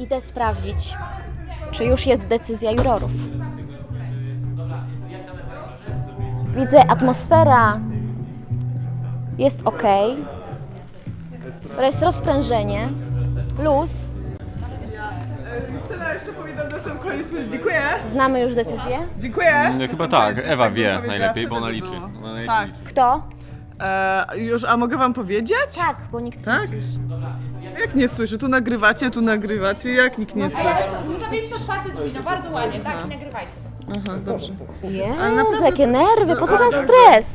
Idę sprawdzić, czy już jest decyzja jurorów. Widzę, atmosfera jest ok. To jest rozprężenie, luz. Stella jeszcze powinnam na sam koniec powiedzieć dziękuję. Znamy już decyzję. Dziękuję. Chyba tak, Ewa wie najlepiej, bo ona liczy. Ona Tak. liczy. Kto? E, już, a mogę wam powiedzieć? Tak, bo nikt Tak? nie słyszy. Jak nie słyszę? Tu nagrywacie, tu nagrywacie, jak nikt nie słyszy? Zostawiliście otwarte drzwi, no bardzo ładnie, tak? I nagrywajcie. Aha, dobrze. Jezu, naprawdę- jakie nerwy, po co ten dobrze. stres?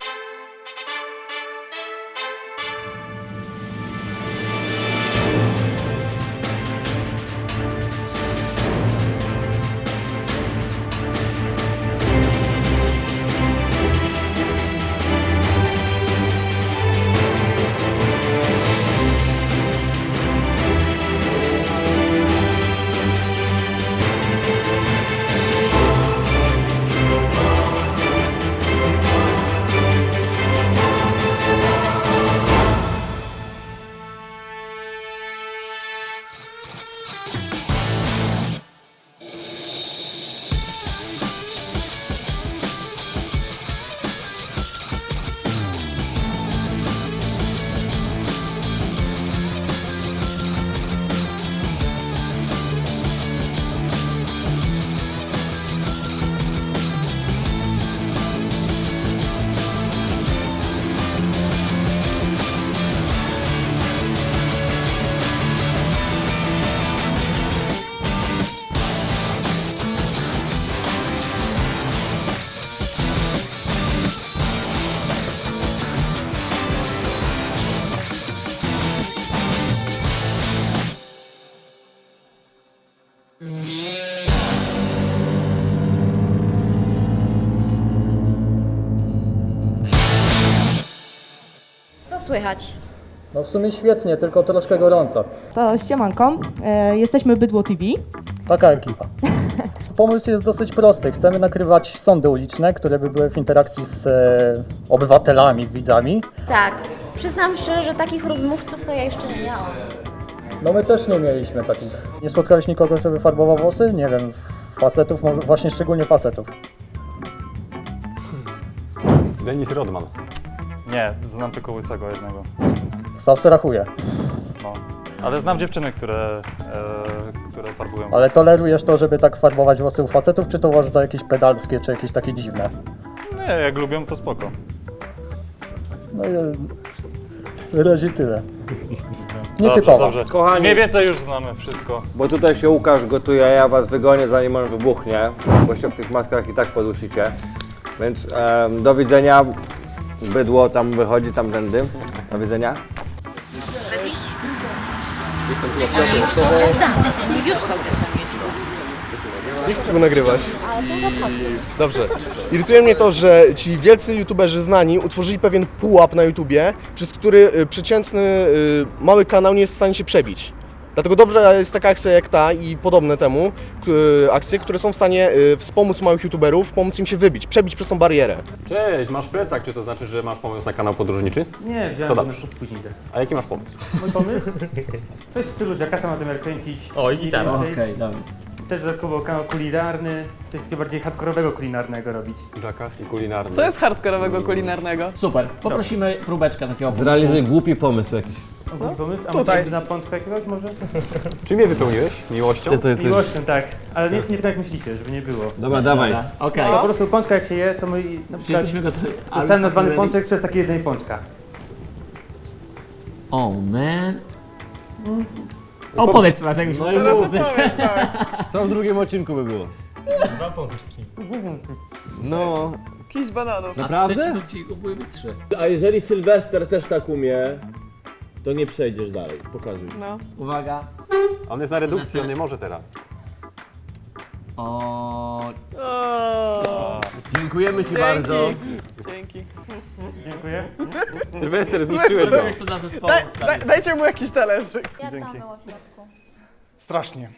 Słychać? No w sumie świetnie, tylko troszkę gorąco. To ściemanką. E, jesteśmy Bydło TV. Taka ekipa. Pomysł jest dosyć prosty. Chcemy nakrywać sądy uliczne, które by były w interakcji z e, obywatelami, widzami. Tak, przyznam szczerze, że takich rozmówców to ja jeszcze nie miałam. No my też nie mieliśmy takich. Nie spotkałeś nikogo, kto wyfarbował włosy? Nie wiem, facetów, może właśnie szczególnie facetów. Denis Rodman. Nie, znam tylko łysego jednego. Abstrahuję. No. Ale znam dziewczyny, które, e, które farbują. Ale tolerujesz to, żeby tak farbować włosy u facetów, czy to uważasz za jakieś pedalskie, czy jakieś takie dziwne? Nie, jak lubią, to spoko. No i e, na razie tyle. Dobrze, Nietypowo. dobrze. Kochani. Mniej więcej już znamy wszystko. Bo tutaj się Łukasz gotuje, ja was wygonię zanim on wybuchnie, bo się w tych maskach i tak podusicie. Więc em, do widzenia. Bydło tam wychodzi tamtędy. Do widzenia. Nie chcę tego nagrywać. Dobrze. Irytuje mnie to, że ci wielcy youtuberzy znani utworzyli pewien pułap na YouTubie, przez który y, przeciętny y, mały kanał nie jest w stanie się przebić. Dlatego dobra jest taka akcja jak ta i podobne temu k- akcje, które są w stanie y, wspomóc małych youtuberów, pomóc im się wybić, przebić przez tą barierę. Cześć, masz plecak, czy to znaczy, że masz pomysł na kanał podróżniczy? Nie, wziąłem to na dobrze. później. idę. A jaki masz pomysł? Mój pomysł? Coś w stylu Jackasa ma zamiar kręcić. O, i gitara. więcej. dobra. Też dodatkowo kanał kulinarny, coś takiego bardziej hardkorowego kulinarnego robić. Jackass i kulinarny. Co jest hardkorowego kulinarnego? Super, poprosimy próbeczkę takiego. Zrealizuj głupi pomysł jakiś. Ogólny pomysł? A Tutaj. może na pączka jakiegoś może? Czym je wypełniłeś? Miłością? Miłością, tak. Ale nie, nie tak jak myślicie, żeby nie było. Dobra, dawaj. Okej. To po prostu pączka jak się je, to my na przykład gotowi. zostałem nazwany pączek przez takie jedzenie pączka. Oh man. Opowiedz nas, jak już no Co w drugim odcinku by było? No, Kiś bananów. naprawdę? A jeżeli Sylwester też tak umie, to nie przejdziesz dalej. Pokazuj. No. Uwaga. On jest na redukcji, on nie może teraz. O... O, Dziękujemy Ci dzięki. bardzo. Dzięki. Dziękuję. Sylwester, zniszczyłeś go. Daj, daj, dajcie mu jakiś talerzyk. Jak tam było w środku? Strasznie.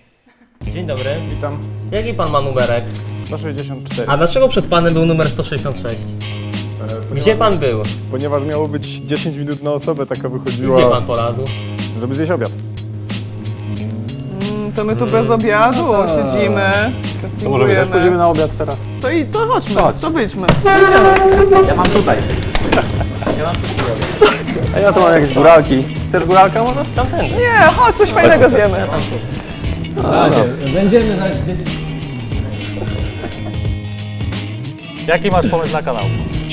Dzień dobry. Witam. Jaki pan ma numerek? 164. A dlaczego przed panem był numer 166? Gdzie pan był? Ponieważ miało być 10 minut na osobę, taka Gdzie wychodziła, pan polazł? żeby zjeść obiad. To my tu bez obiadu siedzimy, To może my też pójdziemy na obiad teraz? To i to chodźmy, to wyjdźmy. Ja mam tutaj. A ja to mam jakieś góralki. Chcesz góralka może? Tamten. Nie, chodź, coś fajnego zjemy. Będziemy za... Jaki masz pomysł na kanał?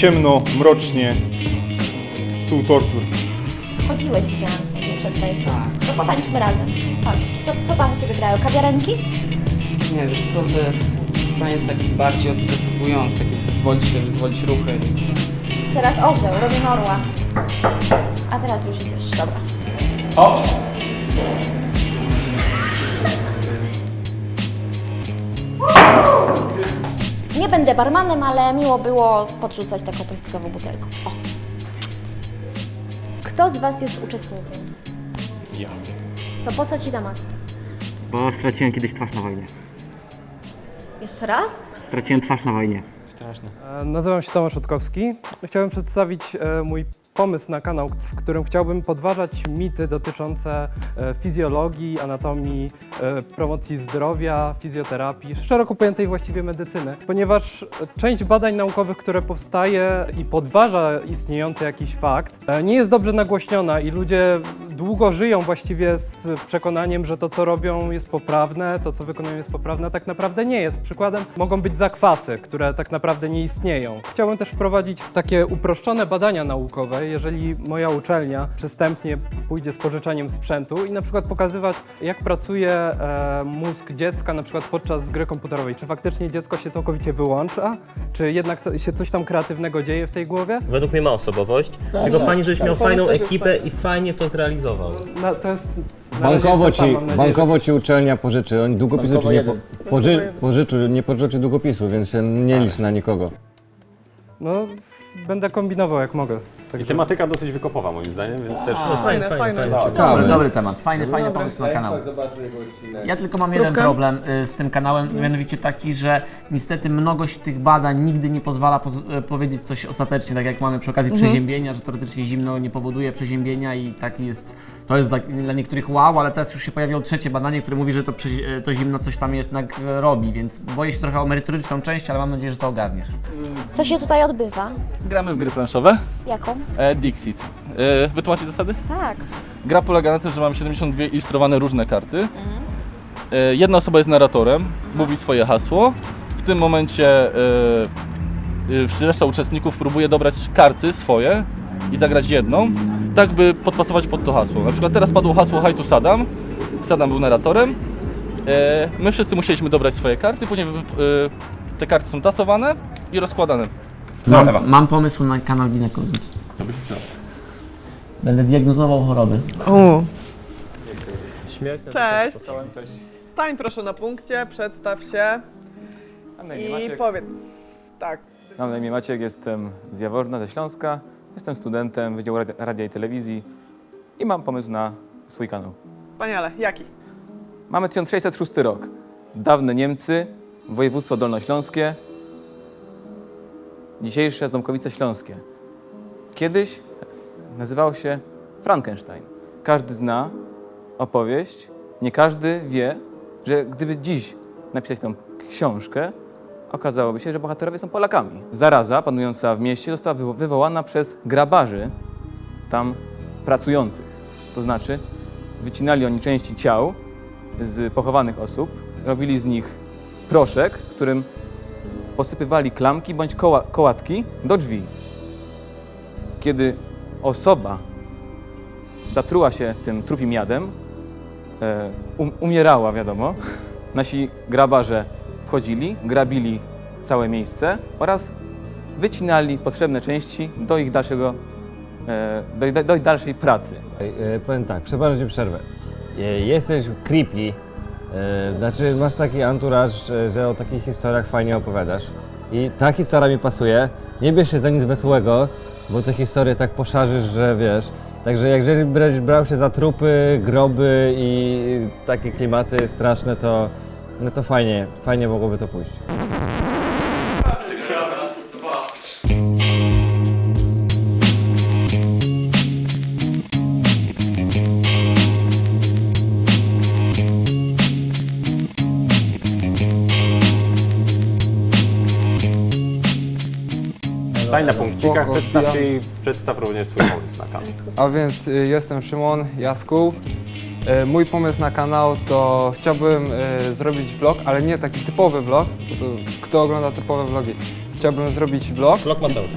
Ciemno, mrocznie, stół tortur. Chodziłeś, widziałam sobie przed wejściem. To potańczmy razem. Chodź. Co, co tam u Ciebie grają? Kawiarenki? Nie, wiesz co, to jest, to jest taki bardziej odstresowujący, taki wyzwolić się, wyzwolić ruchy. Teraz orzeł, robimy orła. A teraz już idziesz, dobra. Nie będę barmanem, ale miło było podrzucać taką plastikową butelką. O. Kto z Was jest uczestnikiem? Ja. To po co Ci ta maska? Bo straciłem kiedyś twarz na wojnie. Jeszcze raz? Straciłem twarz na wojnie. E, Nazywam się Tomasz Rutkowski. Chciałbym przedstawić e, mój pomysł na kanał, w którym chciałbym podważać mity dotyczące e, fizjologii, anatomii, e, promocji zdrowia, fizjoterapii, szeroko pojętej właściwie medycyny, ponieważ część badań naukowych, które powstaje i podważa istniejący jakiś fakt, e, nie jest dobrze nagłośniona i ludzie długo żyją właściwie z przekonaniem, że to, co robią jest poprawne, to, co wykonują jest poprawne, a tak naprawdę nie jest. Przykładem mogą być zakwasy, które tak naprawdę nie istnieją. Chciałbym też wprowadzić takie uproszczone badania naukowe, jeżeli moja uczelnia przystępnie pójdzie z pożyczaniem sprzętu i na przykład pokazywać, jak pracuje e, mózg dziecka na przykład podczas gry komputerowej. Czy faktycznie dziecko się całkowicie wyłącza, czy jednak to, się coś tam kreatywnego dzieje w tej głowie? Według mnie ma osobowość. Tylko fajnie, żebyś miał fajną ekipę i fajnie to zrealizował. No, to jest... Bankowo ci, nadzieję, bankowo ci uczelnia pożyczy, oni długopisu ci nie po, poży, pożyczy, nie pożyczy długopisu, więc się nie licz na nikogo. No, będę kombinował jak mogę. I tematyka dosyć wykopowa moim zdaniem, więc też... Fajne, fajne. Ciekawe. Dobry temat, fajny, fajny pomysł na kanał. Ja tylko mam jeden problem y, z tym kanałem, mianowicie taki, że niestety mnogość tych badań nigdy nie pozwala poz- y, powiedzieć coś ostatecznie, tak jak mamy przy okazji przeziębienia, że teoretycznie zimno nie powoduje przeziębienia i taki jest, to jest dla, dla niektórych wow, ale teraz już się pojawiło trzecie badanie, które mówi, że to, y, to zimno coś tam jednak y, robi, więc boję się trochę o merytoryczną część, ale mam nadzieję, że to ogarniesz. Co się tutaj odbywa? Gramy w gry planszowe. Jaką? E, Dixit. E, wytłumaczyć zasady? Tak. Gra polega na tym, że mamy 72 ilustrowane różne karty. E, jedna osoba jest narratorem, mówi swoje hasło. W tym momencie e, e, reszta uczestników próbuje dobrać karty swoje i zagrać jedną, tak by podpasować pod to hasło. Na przykład teraz padło hasło Hi to Saddam. Saddam był narratorem. E, my wszyscy musieliśmy dobrać swoje karty, później e, te karty są tasowane i rozkładane. Mam, mam pomysł na kanał ginekologiczny. Będę diagnozował choroby. O. Cześć. Stań proszę na punkcie, przedstaw się i powiedz. Tak. Mam na imię Maciek, jestem z Jaworna, ze Śląska. Jestem studentem Wydziału Radi- Radia i Telewizji i mam pomysł na swój kanał. Wspaniale. Jaki? Mamy 1606 rok. Dawne Niemcy, województwo dolnośląskie, dzisiejsze Ząbkowice Śląskie. Kiedyś nazywało się Frankenstein. Każdy zna opowieść, nie każdy wie, że gdyby dziś napisać tą książkę, okazałoby się, że bohaterowie są Polakami. Zaraza panująca w mieście została wywo- wywołana przez grabarzy tam pracujących. To znaczy, wycinali oni części ciał z pochowanych osób, robili z nich proszek, którym posypywali klamki bądź koła, kołatki do drzwi. Kiedy osoba zatruła się tym trupim jadem, e, um, umierała, wiadomo, nasi grabarze wchodzili, grabili całe miejsce oraz wycinali potrzebne części do ich dalszego, e, do, do ich dalszej pracy. E, powiem tak, przepraszam cię przerwę. E, jesteś creepy, e, znaczy masz taki anturaż, e, że o takich historiach fajnie opowiadasz. I ta historia mi pasuje. Nie bierz się za nic wesołego, bo te historie tak poszarzysz, że wiesz. Także jak jeżeli brał się za trupy, groby i takie klimaty straszne, to, no to fajnie, fajnie mogłoby to pójść. Spoko, przedstaw się i przedstaw również swój pomysł na kanał. A więc y, jestem Szymon Jaskół. Y, Mój pomysł na kanał to chciałbym y, zrobić vlog, ale nie taki typowy vlog, bo to kto ogląda typowe vlogi. Chciałbym zrobić vlog. Vlog Mateusz.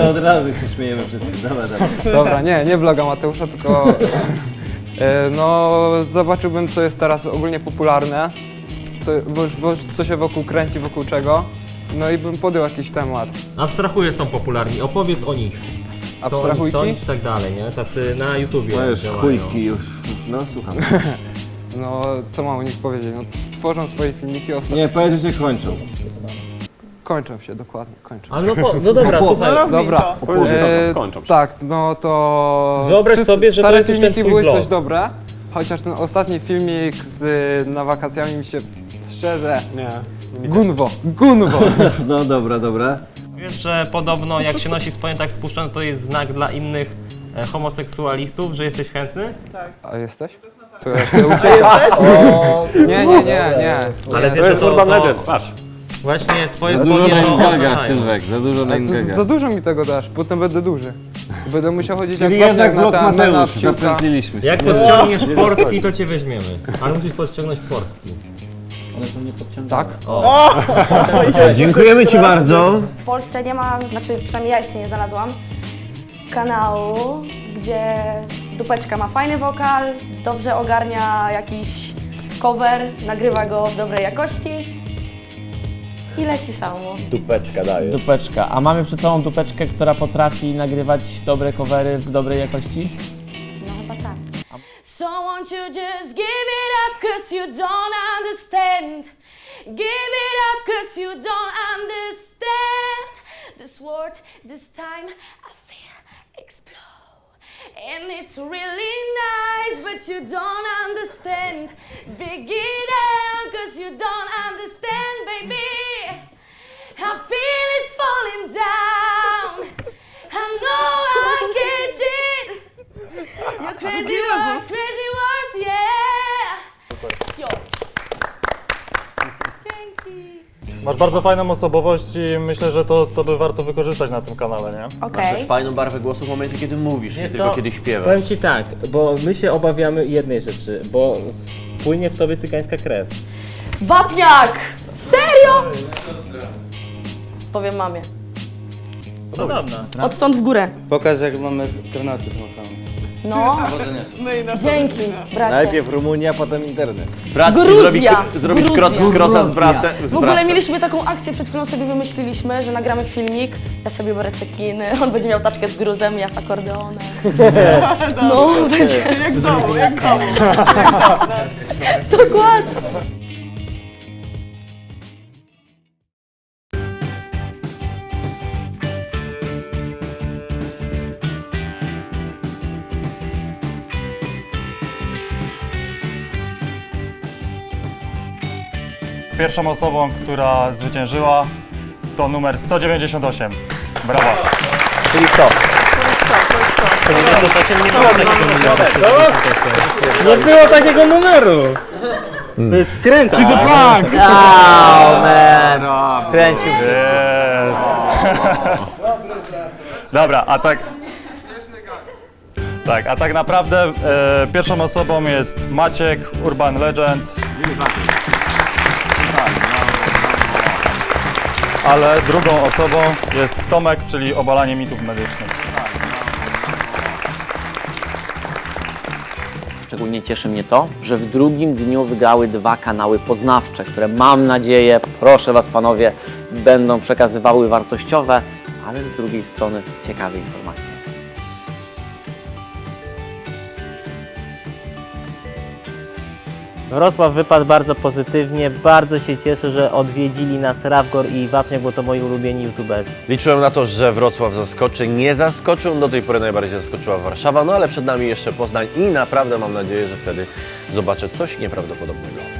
Od razu się śmiejemy wszyscy. Dobra, dobra. Dobra, nie, nie vloga Mateusza, tylko e, no zobaczyłbym co jest teraz ogólnie popularne, co, wo, wo, co się wokół kręci, wokół czego. No i bym podjął jakiś temat. Abstrahuje są popularni, opowiedz o nich. Co o nich Abstrahujki? sądzisz i tak dalej, nie? Tacy na YouTubie No już działają. chujki już. No słucham. No co mam o nich powiedzieć? No, t- tworzą swoje filmiki ostatnio. Nie, powiedz, że się kończą. Kończą się, dokładnie, kończą. Ale no po- no dobra, Po- słuchaj. Dobra, Powiedz, że e, kończą się. Tak, no to... Wyobraź wszyscy- sobie, że to stare jest już ten filmiki twój były vlog. dość dobre, chociaż ten ostatni filmik z, na wakacjami mi się szczerze... Nie. Gunwo, gunwo! No dobra, dobra. Wiesz, że podobno jak się nosi spodnie tak spuszczone, to jest znak dla innych e, homoseksualistów, że jesteś chętny? A jesteś? To ja się. O, Nie, nie, nie, nie. Ale wiesz, że to, Urban to Legend, patrz. Właśnie twoje Za dużo spodnie to oznaczają. Sylwek, za dużo name to, za dużo mi tego dasz, potem będę duży. Będę musiał chodzić Czyli jak jednak wapniak vlog na na Mateusz, wsiłka. zapętliliśmy się. Jak podciągniesz portki, to cię weźmiemy. Ale musisz podciągnąć portki. One są niepodciągane. Tak? O. Dziękujemy Ci bardzo. W Polsce nie ma, znaczy przynajmniej ja jeszcze nie znalazłam, kanału, gdzie dupeczka ma fajny wokal, dobrze ogarnia jakiś cover, nagrywa go w dobrej jakości i leci samo. Dupeczka daje. Dupeczka. A mamy przed sobą dupeczkę, która potrafi nagrywać dobre covery w dobrej jakości? So won't you just give it up cause you don't understand? Give it up cause you don't understand. This word, this time I feel explode. And it's really nice but you don't understand. Big it up cause you don't understand baby. I feel it's falling down Your crazy words, crazy words, yeah. Sio. Dzięki. Masz bardzo fajną osobowość i myślę, że to, to by warto wykorzystać na tym kanale, nie? Okej. Masz też fajną barwę głosu w momencie, kiedy mówisz, nie Wiesz tylko co? kiedy śpiewasz. Powiem ci tak, bo my się obawiamy jednej rzeczy, bo płynie w tobie cygańska krew. Wapniak! Serio? Powiem mamie. Podobna. Odtąd w górę. Pokaż jak mamy granaty pomachane. No. No i Dzięki, bracie. Najpierw Rumunia, potem internet. Brat Gruzja! zrobi, zrobić krosa z brasem. Z W ogóle brasem. mieliśmy taką akcję, przed chwilą sobie wymyśliliśmy, że nagramy filmik, ja sobie biorę cekiny, on będzie miał taczkę z gruzem, ja z akordeonem. No, będzie. Jak w domu, jak w domu. Dokładnie. Pierwszą osobą, która zwyciężyła to numer 198. Brawo. Czyli kto? nie było takiego numeru. Nie było takiego numeru. To jest wkręta. It's a prank! Oh, man. Kręcił się. Yes. Dobra, a tak... Tak, a tak naprawdę e, pierwszą osobą jest Maciek, Urban Legends. Ale drugą osobą jest Tomek, czyli obalanie mitów medycznych. Szczególnie cieszy mnie to, że w drugim dniu wygrały dwa kanały poznawcze, które mam nadzieję, proszę Was panowie, będą przekazywały wartościowe, ale z drugiej strony ciekawe informacje. Wrocław wypadł bardzo pozytywnie, bardzo się cieszę, że odwiedzili nas Rawgor i Wapniak, bo to moi ulubieni youtuberzy. Liczyłem na to, że Wrocław zaskoczy. Nie zaskoczył. Do tej pory najbardziej zaskoczyła Warszawa, no ale przed nami jeszcze Poznań i naprawdę mam nadzieję, że wtedy zobaczę coś nieprawdopodobnego.